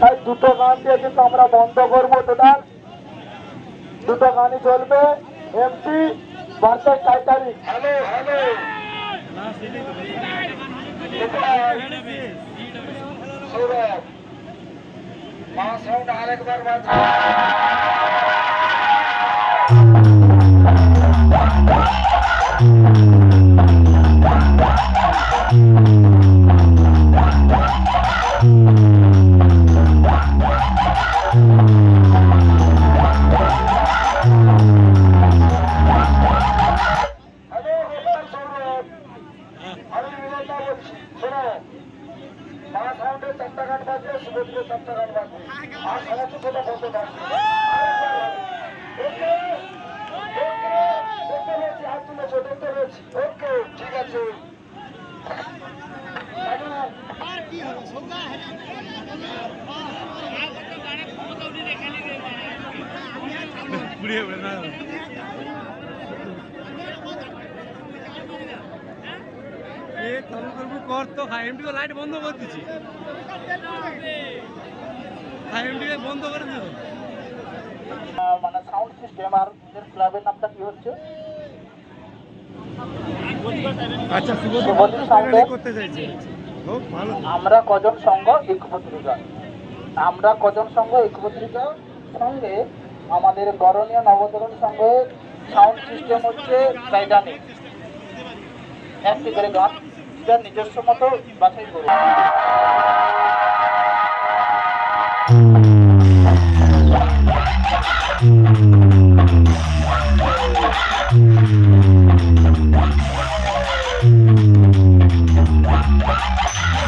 তাই দুটো গান দিয়ে কিন্তু আমরা বন্ধ করব টোটাল। দুটো গানই চলবে। MP versus hello Sourav. মা সাউন্ড আরেকবার বাজবে ওকে ঠিক আছে হ্যালো। এ কল করব কর তো। এমডি লাইট বন্ধ করে দিচ্ছি। এমডি বন্ধ করে দিল মানে সাউন্ড সিস্টেম আর ক্লাবের নামটা কি হচ্ছে আচ্ছা শুভজিৎ করতে চাইছে আমরা কজন সংঘ এক পত্রিকা আমরা কজন সংঘ এক পত্রিকা সঙ্গে আমাদের গরণীয় নবতরণ সঙ্গে সাউন্ড সিস্টেম হচ্ছে টাইটানিক একটি করে গান যার নিজস্ব মতো বাছাই করুন Thank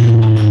Mm-hmm.